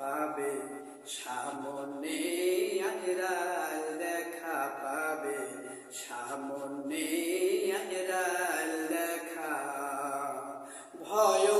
পাবে। সামনে আজরাল দেখা পাবে। সামনে আজরাল দেখা। ভয়ঙ্কর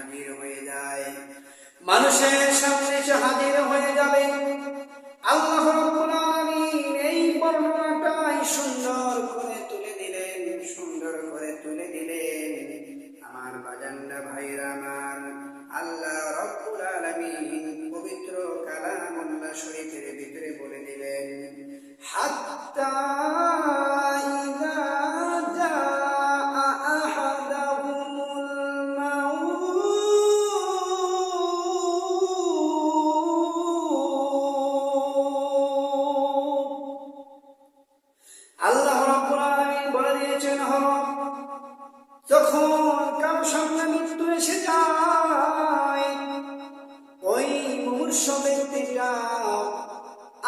হাজির হয়ে যায়। মানুষের সামনে সে হাজির হয়ে যাবে আল্লাহ রাব্বুল বলে যখন কারও সামনে মৃত্যু এসে যায়, ওই ব্যক্তিটা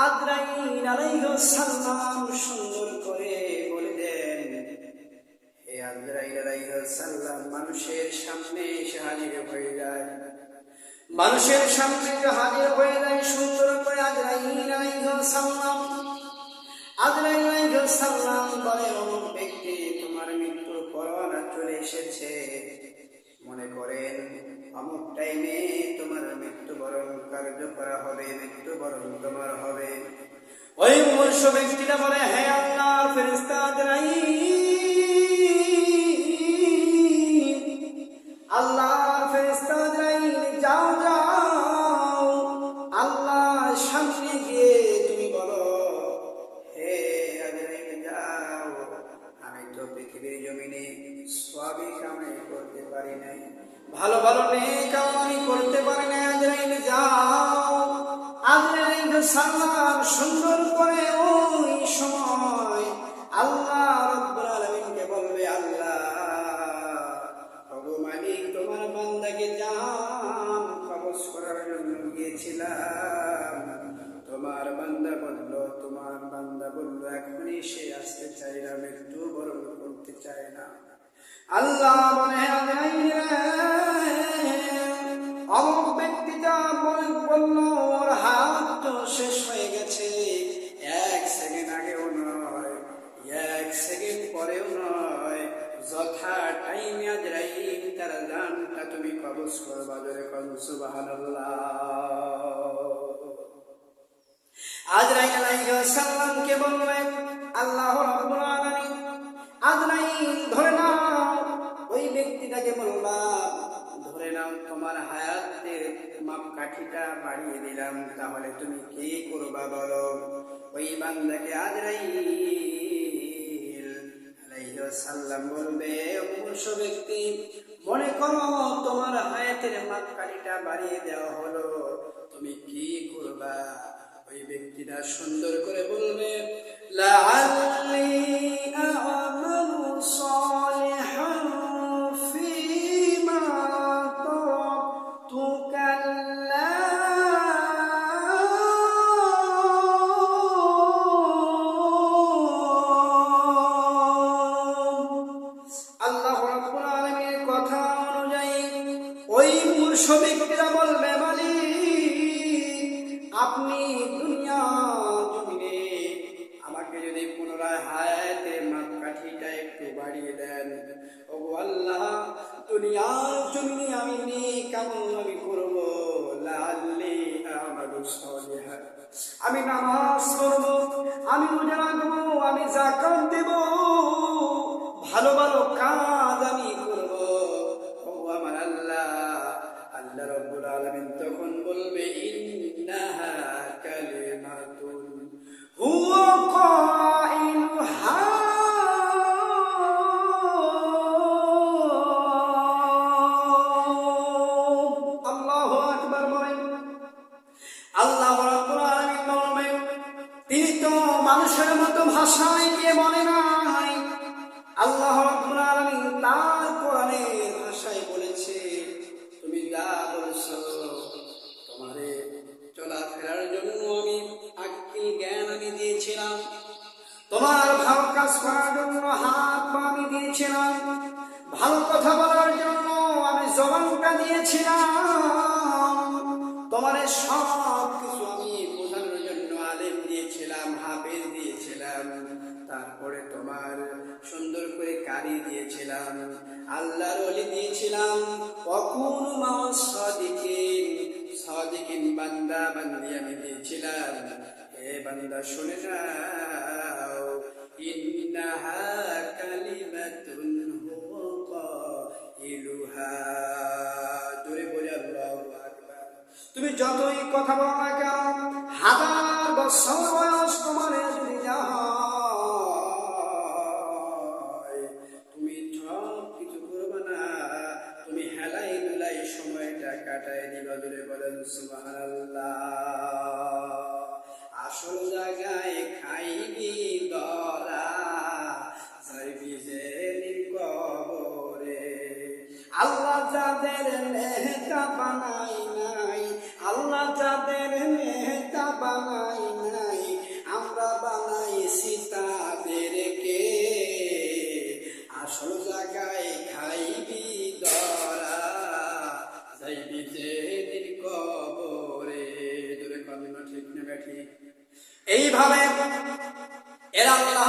আদ্রাইন আলাইহিস সালাম সুন্দর করে বলে হে আদ্রাইন আলাইহিস সালাম মানুষের সামনে এসে হাজির হয়ে যায়। মানুষের সামনে হাজির হয়ে যায় সুন্দর করে আদ্রাইন আলাইহিস সালাম মনে করেন, অমুক টাইমে তোমার মৃত্যুবরণ কার্য করা হবে, মৃত্যুবরণ তোমার হবে। ওই ব্যক্তিটা বলে, হে আল্লাহ ফেরেস্তা ভালো ভালো আমি করতে পারি নাই আজরাইল যাও আজরাইল সাল্লাম সুন্দর করে ওই সময় আল্লাহ রব্বুল আলামিনকে বলবে, আল্লাহ মালিক, তোমার বান্দাকে যান কবজ করার জন্য গিয়েছিলাম। তোমার বলল, তোমার বান্দা বলল, এখনই সে আসতে চায় না মৃত্যু বরণ করতে চায় না। আল্লাহ মনে এক সেকেন্ড আগেও নয়, এক সেকেন্ড পরেও নয়। যথা তুমি কবজ করবা জোরে কন, সুবহানাল্লাহ। আজরাইল আলাইহিস সালামকে বললেন আল্লাহ রাব্বুল আলামিন। ধরে নাও, ওই ব্যক্তিটাকে বললাম, ধরে নাও, তোমার হায়াতের মাপকাঠিটা বাড়িয়ে দিলাম, তাহলে তুমি কি করবা বলো? ওই বান্দাকে আজরাইল আলাইহিস সাল্লাম বলবে অবশ্য ব্যক্তি, মনে করো তোমার হায়াতের মাপকাঠিটা বাড়িয়ে দেওয়া হলো, তুমি কি করবা? ব্যক্তিটা সুন্দর করে বলবে লাআল্লি আ'মালু আল্লাহ কথা অনুযায়ী ওই আমল আমি করব, লাল্লি আমারু সলিহা। আমি নামাজ পড়ব, আমি রোজা রাখব, আমি জাকাত দেব। ভালো ভালো কাজ আমি করব। ও আমার আল্লাহ আল্লাহ রব্বুল আলামিন তখন বলবে, ইন্নাহা কালিমাতুন তোমার সব কিছু আমি বোঝানোর জন্য আলেম দিয়েছিলাম, হাফেজ দিয়েছিলাম। তারপরে তোমার সুন্দর করে কারি দিয়েছিলাম, আল্লাহর অলি দিয়েছিলাম। কখন মাস সদিকিন সদিকিন বান্দা বান্দি আমি দিয়েছিলাম। এ বান্দা, শুনে যাও যতই কথা বলো না কেন, হাজার বছর বয়স তোমার তুমি সব কিছু করবে না, তুমি হেলাই দুলাই সময়টা কাটায় দিবা বলেন সুবাহ আসল জায়গায় বানাই নাই, আমরা বানাইছি তাদেরকে। আসল জায়গায় খাইবি দরা, যাইবি যে কবরে। দূরে কমিনা ঠিক নেবে ঠিক এইভাবে এরা আল্লাহ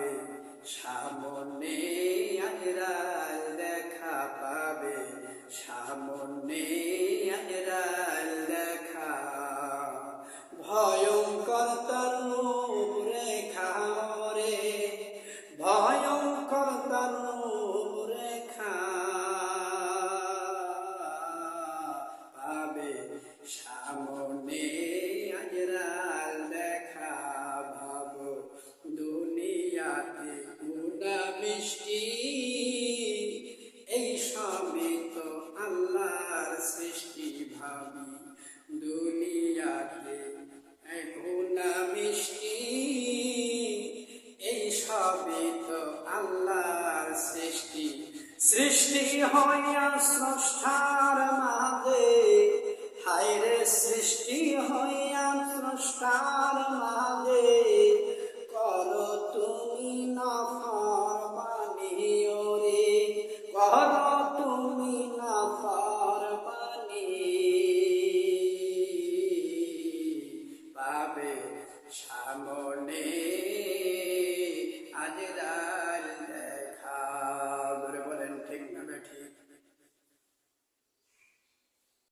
পাবে। সামনে আজরাইল দেখা পাবে। সামনে আজরাইল দেখা। ভয়ঙ্কর সৃষ্টি হইয়া স্রষ্টার মা।